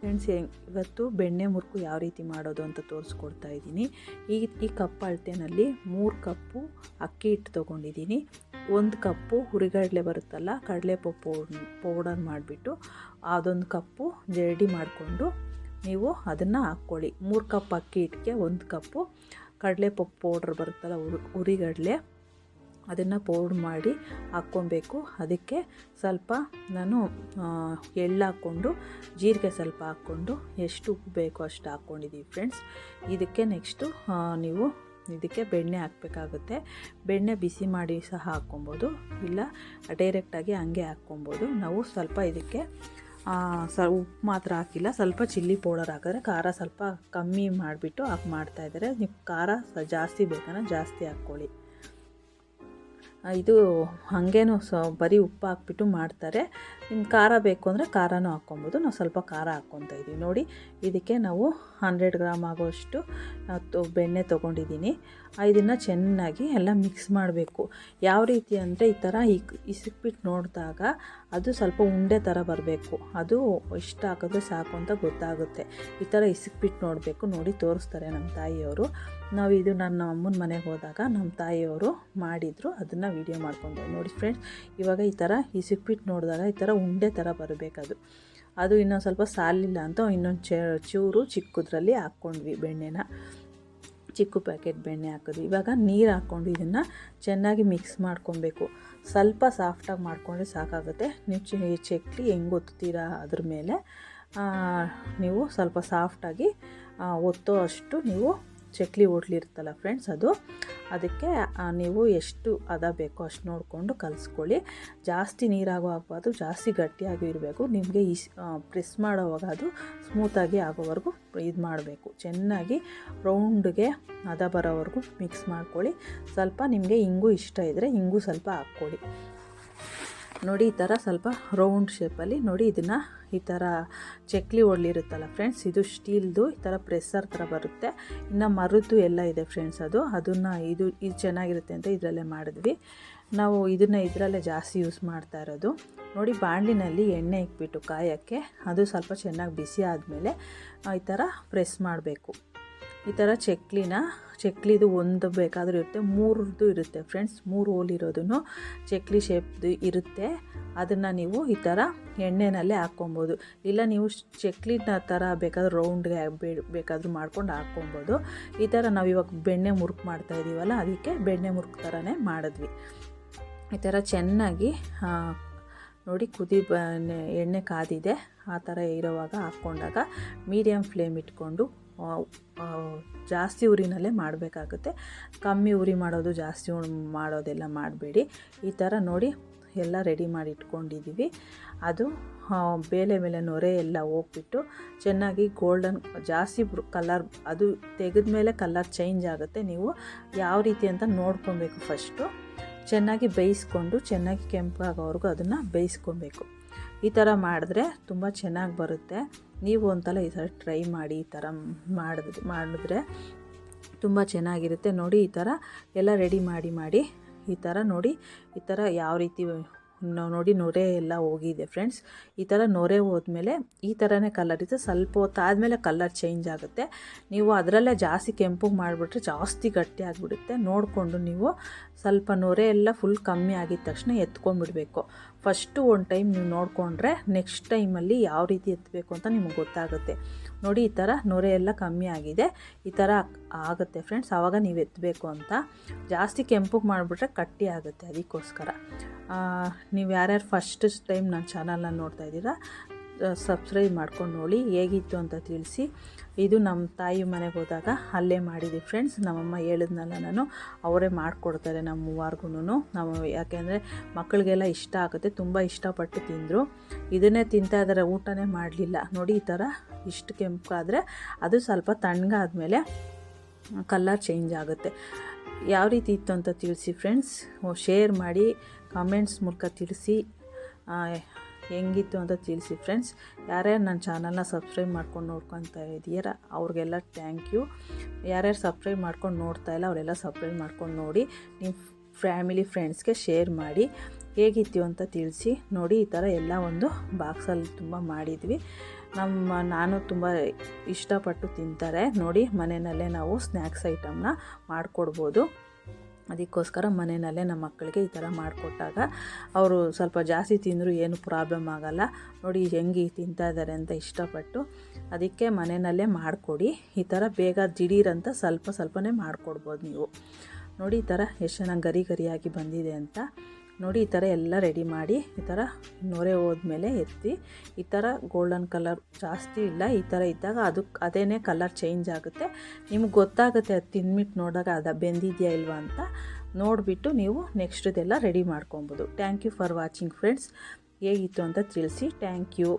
Friends ಇವತ್ತು ಬೆಣ್ಣೆ ಮುರುಕು ಯಾವ ರೀತಿ ಮಾಡೋದು ಅಂತ ತೋರಿಸ್ಕೊಡ್ತಾ ಇದ್ದೀನಿ. ಈ ಈ ಕಪ್ ಅಳತೆನಲ್ಲಿ ಮೂರು ಕಪ್ಪು ಅಕ್ಕಿ ಹಿಟ್ಟು ತೊಗೊಂಡಿದ್ದೀನಿ. ಒಂದು ಕಪ್ಪು ಹುರಿಗಡಲೆ ಬರುತ್ತಲ್ಲ ಕಡಲೆಪಪ್ಪು ಪೌಡರ್ ಮಾಡಿಬಿಟ್ಟು ಅದೊಂದು ಕಪ್ಪು ಜರಡಿ ಮಾಡಿಕೊಂಡು ನೀವು ಅದನ್ನು ಹಾಕ್ಕೊಳ್ಳಿ. ಮೂರು ಕಪ್ ಅಕ್ಕಿ ಹಿಟ್ಟಿಗೆ ಒಂದು ಕಪ್ಪು ಕಡಲೆಪಪ್ಪು ಪೌಡ್ರ್ ಬರುತ್ತಲ್ಲ, ಹುರಿ, ಹುರಿಗಡಲೆ. ಅದನ್ನು ಪೌಡ್ರ್ ಮಾಡಿ ಹಾಕ್ಕೊಬೇಕು. ಅದಕ್ಕೆ ಸ್ವಲ್ಪ ನಾನು ಎಳ್ಳು ಹಾಕ್ಕೊಂಡು, ಜೀರಿಗೆ ಸ್ವಲ್ಪ ಹಾಕ್ಕೊಂಡು, ಎಷ್ಟು ಉಪ್ಪು ಬೇಕೋ ಅಷ್ಟು ಹಾಕ್ಕೊಂಡಿದ್ದೀವಿ ಫ್ರೆಂಡ್ಸ್. ಇದಕ್ಕೆ ನೆಕ್ಸ್ಟು ನೀವು ಇದಕ್ಕೆ ಬೆಣ್ಣೆ ಹಾಕಬೇಕಾಗುತ್ತೆ. ಬೆಣ್ಣೆ ಬಿಸಿ ಮಾಡಿ ಸಹ ಹಾಕ್ಕೊಬೋದು. ಇಲ್ಲ ಡೈರೆಕ್ಟಾಗಿ ಹಂಗೆ ಹಾಕ್ಕೊಬೋದು. ನಾವು ಸ್ವಲ್ಪ ಇದಕ್ಕೆ ಸ, ಉಪ್ಪು ಮಾತ್ರ ಹಾಕಿಲ್ಲ. ಸ್ವಲ್ಪ ಚಿಲ್ಲಿ ಪೌಡರ್ ಹಾಕಿದ್ರೆ ಖಾರ ಸ್ವಲ್ಪ ಕಮ್ಮಿ ಮಾಡಿಬಿಟ್ಟು ಹಾಕಿ ಮಾಡ್ತಾಯಿದ್ದಾರೆ ನೀವು ಖಾರ ಜಾಸ್ತಿ ಬೇಕಂದ್ರೆ ಜಾಸ್ತಿ ಹಾಕ್ಕೊಳ್ಳಿ. ಇದು ಹಾಗೇನು ಸ ಬರೀ ಉಪ್ಪು ಹಾಕ್ಬಿಟ್ಟು ಮಾಡ್ತಾರೆ. ನಿಮ್ಗೆ ಖಾರ ಬೇಕು ಅಂದರೆ ಖಾರನೂ ಹಾಕ್ಕೊಬೋದು. ನಾವು ಸ್ವಲ್ಪ ಖಾರ ಹಾಕ್ಕೊತಾ ಇದ್ದೀವಿ. ನೋಡಿ, ಇದಕ್ಕೆ ನಾವು ಹಂಡ್ರೆಡ್ ಗ್ರಾಮ್ ಆಗೋಷ್ಟು ಬೆಣ್ಣೆ ತೊಗೊಂಡಿದ್ದೀನಿ. ಇದನ್ನು ಚೆನ್ನಾಗಿ ಎಲ್ಲ ಮಿಕ್ಸ್ ಮಾಡಬೇಕು. ಯಾವ ರೀತಿ ಅಂದರೆ ಈ ಥರ ಇಕ್ ಇಸಿಕ್ಬಿಟ್ಟು ನೋಡಿದಾಗ ಅದು ಸ್ವಲ್ಪ ಉಂಡೆ ಥರ ಬರಬೇಕು. ಅದು ಇಷ್ಟ ಹಾಕಿದ್ರೆ ಸಾಕು ಅಂತ ಗೊತ್ತಾಗುತ್ತೆ. ಈ ಥರ ಇಸಿಕ್ಬಿಟ್ಟು ನೋಡಬೇಕು. ನೋಡಿ, ತೋರಿಸ್ತಾರೆ ನಮ್ಮ ತಾಯಿಯವರು. ನಾವು ಇದು ನನ್ನ ಅಮ್ಮನ ಮನೆಗೆ ಹೋದಾಗ ನಮ್ಮ ತಾಯಿಯವರು ಮಾಡಿದರು. ಅದನ್ನು ವೀಡಿಯೋ ಮಾಡ್ಕೊಂಡೆ. ನೋಡಿ ಫ್ರೆಂಡ್ಸ್ ಇವಾಗ ಈ ಥರ ಈ ಸಿಪ್ಪಿಟ್ಟು ನೋಡಿದಾಗ ಈ ಥರ ಉಂಡೆ ಥರ ಬರಬೇಕದು. ಅದು ಇನ್ನೊಂದು ಸ್ವಲ್ಪ ಸಾಲಿಲ್ಲ ಅಂತ ಇನ್ನೊಂದು ಚ, ಚೂರು ಚಿಕ್ಕದ್ರಲ್ಲಿ ಹಾಕ್ಕೊಂಡ್ವಿ ಬೆಣ್ಣೆನ. ಚಿಕ್ಕ ಪ್ಯಾಕೆಟ್ ಬೆಣ್ಣೆ ಹಾಕಿದ್ವಿ. ಇವಾಗ ನೀರು ಹಾಕ್ಕೊಂಡು ಇದನ್ನು ಚೆನ್ನಾಗಿ ಮಿಕ್ಸ್ ಮಾಡ್ಕೊಬೇಕು. ಸ್ವಲ್ಪ ಸಾಫ್ಟಾಗಿ ಮಾಡಿಕೊಂಡ್ರೆ ಸಾಕಾಗುತ್ತೆ. ನೀವು ಚಿ ಚಕ್ಲಿ ಹೆಂಗೆ ಒತ್ತೀರಾ ಅದ್ರ ಮೇಲೆ ನೀವು ಸ್ವಲ್ಪ ಸಾಫ್ಟಾಗಿ ಒತ್ತೋ ಅಷ್ಟು ನೀವು ಚಕ್ಲಿ ಹೋಟ್ಲಿರುತ್ತಲ್ಲ ಫ್ರೆಂಡ್ಸ್ ಅದು. ಅದಕ್ಕೆ ನೀವು ಎಷ್ಟು ಅದ ಬೇಕೋ ಅಷ್ಟು ನೋಡಿಕೊಂಡು ಕಲಿಸ್ಕೊಳ್ಳಿ. ಜಾಸ್ತಿ ನೀರಾಗೋ ಆಗಬಾರ್ದು ಜಾಸ್ತಿ ಗಟ್ಟಿಯಾಗೂ ಇರಬೇಕು. ನಿಮಗೆ ಈ ಪ್ರೆಸ್ ಮಾಡೋವಾಗ ಅದು ಸ್ಮೂತಾಗಿ ಆಗೋವರೆಗೂ ಇದು ಮಾಡಬೇಕು. ಚೆನ್ನಾಗಿ ರೌಂಡ್ಗೆ ಅದ ಬರೋವರೆಗೂ ಮಿಕ್ಸ್ ಮಾಡ್ಕೊಳ್ಳಿ. ಸ್ವಲ್ಪ ನಿಮಗೆ ಹಿಂಗೂ ಇಷ್ಟ ಇದ್ದರೆ ಹಿಂಗೂ ಸ್ವಲ್ಪ ಹಾಕ್ಕೊಳ್ಳಿ. ನೋಡಿ ಈ ಥರ ಸ್ವಲ್ಪ ರೌಂಡ್ ಶೇಪಲ್ಲಿ ನೋಡಿ ಇದನ್ನು ಈ ಥರ ಚಕ್ಲಿ ಒಳ್ಳಿರುತ್ತಲ್ಲ ಫ್ರೆಂಡ್ಸ್ ಇದು ಸ್ಟೀಲ್ದು ಈ ಥರ ಪ್ರೆಸ್ಸರ್ ಥರ ಬರುತ್ತೆ. ಇನ್ನು ಮರದ್ದು ಎಲ್ಲ ಇದೆ ಫ್ರೆಂಡ್ಸ್ ಅದು. ಅದನ್ನು ಇದು ಇದು ಚೆನ್ನಾಗಿರುತ್ತೆ ಅಂತ ಇದರಲ್ಲೇ ಮಾಡಿದ್ವಿ. ನಾವು ಇದನ್ನು ಇದರಲ್ಲೇ ಜಾಸ್ತಿ ಯೂಸ್ ಮಾಡ್ತಾ ಇರೋದು. ನೋಡಿ ಬಾಣಲಿನಲ್ಲಿ ಎಣ್ಣೆ ಇಕ್ಬಿಟ್ಟು ಕಾಯೋಕ್ಕೆ ಅದು ಸ್ವಲ್ಪ ಚೆನ್ನಾಗಿ ಬಿಸಿ ಆದಮೇಲೆ ಈ ಥರ ಪ್ರೆಸ್ ಮಾಡಬೇಕು. ಈ ಥರ ಚಕ್ಲಿನ, ಚಕ್ಲಿದು ಒಂದು ಬೇಕಾದರೂ ಇರುತ್ತೆ, ಮೂರದ್ದು ಇರುತ್ತೆ ಫ್ರೆಂಡ್ಸ್ ಮೂರು ಹೋಲ್ ಇರೋದನ್ನು ಚಕ್ಲಿ ಶೇಪ್ದು ಇರುತ್ತೆ. ಅದನ್ನು ನೀವು ಈ ಥರ ಎಣ್ಣೆನಲ್ಲೇ ಹಾಕ್ಕೊಬೋದು. ಇಲ್ಲ ನೀವು ಚಕ್ಲಿನ ಥರ ಬೇಕಾದ್ರೆ ರೌಂಡ್ಗೆ ಬೇಕಾದರೂ ಮಾಡ್ಕೊಂಡು ಹಾಕ್ಕೊಬೋದು. ಈ ಥರ ನಾವು ಇವಾಗ ಬೆಣ್ಣೆ ಮುರುಕು ಮಾಡ್ತಾ ಇದ್ದೀವಲ್ಲ ಅದಕ್ಕೆ ಬೆಣ್ಣೆ ಮುರುಕು ಥರನೇ ಮಾಡಿದ್ವಿ. ಈ ಥರ ಚೆನ್ನಾಗಿ ನೋಡಿ ಕುದಿ ಬ, ಎಣ್ಣೆ ಕಾದಿದೆ, ಆ ಥರ ಇರೋವಾಗ ಹಾಕ್ಕೊಂಡಾಗ ಮೀಡಿಯಮ್ ಫ್ಲೇಮ್ ಇಟ್ಕೊಂಡು ಜಾಸ್ತಿ ಉರಿನಲ್ಲೇ ಮಾಡಬೇಕಾಗುತ್ತೆ. ಕಮ್ಮಿ ಉರಿ ಮಾಡೋದು, ಜಾಸ್ತಿ ಮಾಡೋದೆಲ್ಲ ಮಾಡಬೇಡಿ. ಈ ಥರ ನೋಡಿ ಎಲ್ಲ ರೆಡಿ ಮಾಡಿ ಇಟ್ಕೊಂಡಿದ್ದೀವಿ. ಅದು ಬೇಳೆ ಮೇಲೆ ನೊರೆ ಎಲ್ಲ ಹೋಗ್ಬಿಟ್ಟು ಚೆನ್ನಾಗಿ ಗೋಲ್ಡನ್ ಜಾಸ್ತಿ ಕಲರ್ ಅದು ತೆಗೆದ ಮೇಲೆ ಕಲರ್ ಚೇಂಜ್ ಆಗುತ್ತೆ. ನೀವು ಯಾವ ರೀತಿ ಅಂತ ನೋಡ್ಕೊಬೇಕು ಫಸ್ಟು ಚೆನ್ನಾಗಿ ಬೇಯಿಸ್ಕೊಂಡು, ಚೆನ್ನಾಗಿ ಕೆಂಪಾಗೋವರೆಗೂ ಅದನ್ನು ಬೇಯಿಸ್ಕೊಬೇಕು. ಈ ಥರ ಮಾಡಿದ್ರೆ ತುಂಬ ಚೆನ್ನಾಗಿ ಬರುತ್ತೆ. ನೀವು ಒಂದ್ಸಲ ಈ ಥರ ಟ್ರೈ ಮಾಡಿ ಈ ಥರ ಮಾಡಿದ್ರೆ ಮಾಡಿದ್ರೆ ತುಂಬ ಚೆನ್ನಾಗಿರುತ್ತೆ. ನೋಡಿ ಈ ಥರ ಎಲ್ಲ ರೆಡಿ ಮಾಡಿ ಮಾಡಿ ಈ ಥರ ನೋಡಿ ಈ ಥರ ಯಾವ ರೀತಿ ನೋಡಿ ನೊರೆ ಎಲ್ಲ ಹೋಗಿದೆ ಫ್ರೆಂಡ್ಸ್ ಈ ಥರ ನೊರೆ ಹೋದ್ಮೇಲೆ ಈ ಥರನೇ ಕಲರ್ ಇದೆ ಸ್ವಲ್ಪ ಹೊತ್ತಾದಮೇಲೆ ಕಲರ್ ಚೇಂಜ್ ಆಗುತ್ತೆ. ನೀವು ಅದರಲ್ಲೇ ಜಾಸ್ತಿ ಕೆಂಪಗೆ ಮಾಡಿಬಿಟ್ರೆ ಜಾಸ್ತಿ ಗಟ್ಟಿ ಆಗಿಬಿಡುತ್ತೆ. ನೋಡಿಕೊಂಡು ನೀವು ಸ್ವಲ್ಪ ನೊರೆ ಎಲ್ಲ ಫುಲ್ ಕಮ್ಮಿ ಆಗಿದ ತಕ್ಷಣ ಎತ್ಕೊಂಡ್ಬಿಡ್ಬೇಕು. ಫಸ್ಟು ಒಂದು ಟೈಮ್ ನೀವು ನೋಡಿಕೊಂಡ್ರೆ ನೆಕ್ಸ್ಟ್ ಟೈಮಲ್ಲಿ ಯಾವ ರೀತಿ ಎತ್ತಬೇಕು ಅಂತ ನಿಮಗೆ ಗೊತ್ತಾಗುತ್ತೆ. ನೋಡಿ, ಈ ಥರ ನೊರೆ ಎಲ್ಲ ಕಮ್ಮಿ ಆಗಿದೆ. ಈ ಥರ ಆಗುತ್ತೆ ಫ್ರೆಂಡ್ಸ್ ಆವಾಗ ನೀವು ಎತ್ತಬೇಕು ಅಂತ. ಜಾಸ್ತಿ ಕೆಂಪಗೆ ಮಾಡಿಬಿಟ್ರೆ ಕಟ್ಟಿ ಆಗುತ್ತೆ ಅದಕ್ಕೋಸ್ಕರ. ನೀವು ಯಾರ್ಯಾರು ಫಸ್ಟ್ ಟೈಮ್ ನನ್ನ ಚಾನಲ್ನ ನೋಡ್ತಾ ಇದ್ದೀರಾ ಸಬ್ಸ್ಕ್ರೈಬ್ ಮಾಡ್ಕೊಂಡು ನೋಡಿ ಹೇಗಿತ್ತು ಅಂತ ತಿಳಿಸಿ. ಇದು ನಮ್ಮ ತಾಯಿ ಮನೆಗೆ ಹೋದಾಗ ಅಲ್ಲೇ ಮಾಡಿದ್ವಿ ಫ್ರೆಂಡ್ಸ್. ನಮ್ಮಮ್ಮ ಹೇಳಿದ್ನಲ್ಲ ನಾನು, ಅವರೇ ಮಾಡಿಕೊಡ್ತಾರೆ ನಮ್ಮ ಮೂವಾರ್ಗು ನಾವು ಯಾಕೆಂದರೆ ಮಕ್ಕಳಿಗೆಲ್ಲ ಇಷ್ಟ ಆಗುತ್ತೆ, ತುಂಬ ಇಷ್ಟಪಟ್ಟು ತಿಂದರು. ಇದನ್ನೇ ತಿಂತಾ ಇದ್ದಾರೆ ಊಟನೇ ಮಾಡಲಿಲ್ಲ. ನೋಡಿ ಈ ಥರ ಇಷ್ಟು ಕೆಂಪಾದರೆ ಅದು ಸ್ವಲ್ಪ ತಣ್ಣಗಾದ್ಮೇಲೆ ಕಲರ್ ಚೇಂಜ್ ಆಗುತ್ತೆ. ಯಾವ ರೀತಿ ಇತ್ತು ಅಂತ ತಿಳಿಸಿ ಫ್ರೆಂಡ್ಸ್. ಶೇರ್ ಮಾಡಿ ಕಾಮೆಂಟ್ಸ್ ಮೂಲಕ ತಿಳಿಸಿ. ಹೆಂಗಿತ್ತು ಅಂತ ತಿಳಿಸಿ ಫ್ರೆಂಡ್ಸ್. ಯಾರ್ಯಾರು ನನ್ನ ಚಾನಲ್ನ ಸಬ್ಸ್ಕ್ರೈಬ್ ಮಾಡ್ಕೊಂಡು ನೋಡ್ಕೊತಾ ಇದೆಯಾರ ಅವ್ರಿಗೆಲ್ಲ ಥ್ಯಾಂಕ್ ಯು ಯಾರ್ಯಾರು ಸಬ್ಸ್ಕ್ರೈಬ್ ಮಾಡ್ಕೊಂಡು ನೋಡ್ತಾ ಇಲ್ಲ, ಅವರೆಲ್ಲ ಸಬ್ಸ್ಕ್ರೈಬ್ ಮಾಡ್ಕೊಂಡು ನೋಡಿ ನಿಮ್ಮ ಫ್ಯಾಮಿಲಿ ಫ್ರೆಂಡ್ಸ್ಗೆ ಶೇರ್ ಮಾಡಿ. ಹೇಗಿತ್ತು ಅಂತ ತಿಳಿಸಿ ನೋಡಿ, ಈ ಥರ ಎಲ್ಲ ಒಂದು ಬಾಕ್ಸಲ್ಲಿ ತುಂಬ ಮಾಡಿದ್ವಿ. ನಮ್ಮ ನಾನು ತುಂಬ ಇಷ್ಟಪಟ್ಟು ತಿಂತಾರೆ. ನೋಡಿ, ಮನೆಯಲ್ಲೇ ನಾವು ಸ್ನ್ಯಾಕ್ಸ್ ಐಟಮ್ನ ಮಾಡಿಕೊಡ್ಬೋದು. ಅದಕ್ಕೋಸ್ಕರ ಮನೆಯಲ್ಲೇ ನಮ್ಮ ಮಕ್ಕಳಿಗೆ ಈ ಥರ ಮಾಡಿಕೊಟ್ಟಾಗ ಅವರು ಸ್ವಲ್ಪ ಜಾಸ್ತಿ ತಿಂದರೂ ಏನು ಪ್ರಾಬ್ಲಮ್ ಆಗಲ್ಲ. ನೋಡಿ ಹೆಂಗೆ ತಿಂತಾ ಇದ್ದಾರೆ ಅಂತ ಇಷ್ಟಪಟ್ಟು ಅದಕ್ಕೆ ಮನೆಯಲ್ಲೇ ಮಾಡಿಕೊಡಿ. ಈ ಥರ ಬೇಗ ದಿಢೀರಂತ ಸ್ವಲ್ಪ ಸ್ವಲ್ಪನೇ ಮಾಡಿಕೊಡ್ಬೋದು ನೀವು. ನೋಡಿ ಈ ಥರ ಎಷ್ಟು ಚೆನ್ನಾಗಿ ಗರಿ ಗರಿಯಾಗಿ ಬಂದಿದೆ ಅಂತ. ನೋಡಿ ಈ ಥರ ಎಲ್ಲ ರೆಡಿ ಮಾಡಿ ಈ ಥರ ನೊರೆ ಹೋದ್ಮೇಲೆ ಎತ್ತಿ ಈ ಥರ ಗೋಲ್ಡನ್ ಕಲರ್ ಜಾಸ್ತಿ ಇಲ್ಲ, ಈ ಥರ ಇದ್ದಾಗ ಅದಕ್ಕೆ ಅದೇನೇ ಕಲರ್ ಚೇಂಜ್ ಆಗುತ್ತೆ. ನಿಮ್ಗೆ ಗೊತ್ತಾಗುತ್ತೆ ಅದು ತಿಂದ್ಬಿಟ್ಟು ನೋಡಿದಾಗ ಅದು ಬೆಂದಿದೆಯಾ ಇಲ್ವಾ ಅಂತ. ನೋಡಿಬಿಟ್ಟು ನೀವು ನೆಕ್ಸ್ಟ್ದೆಲ್ಲ ರೆಡಿ ಮಾಡ್ಕೊಬೋದು. Thank you for watching friends ಹೇಗಿತ್ತು ಅಂತ ತಿಳಿಸಿ. Thank you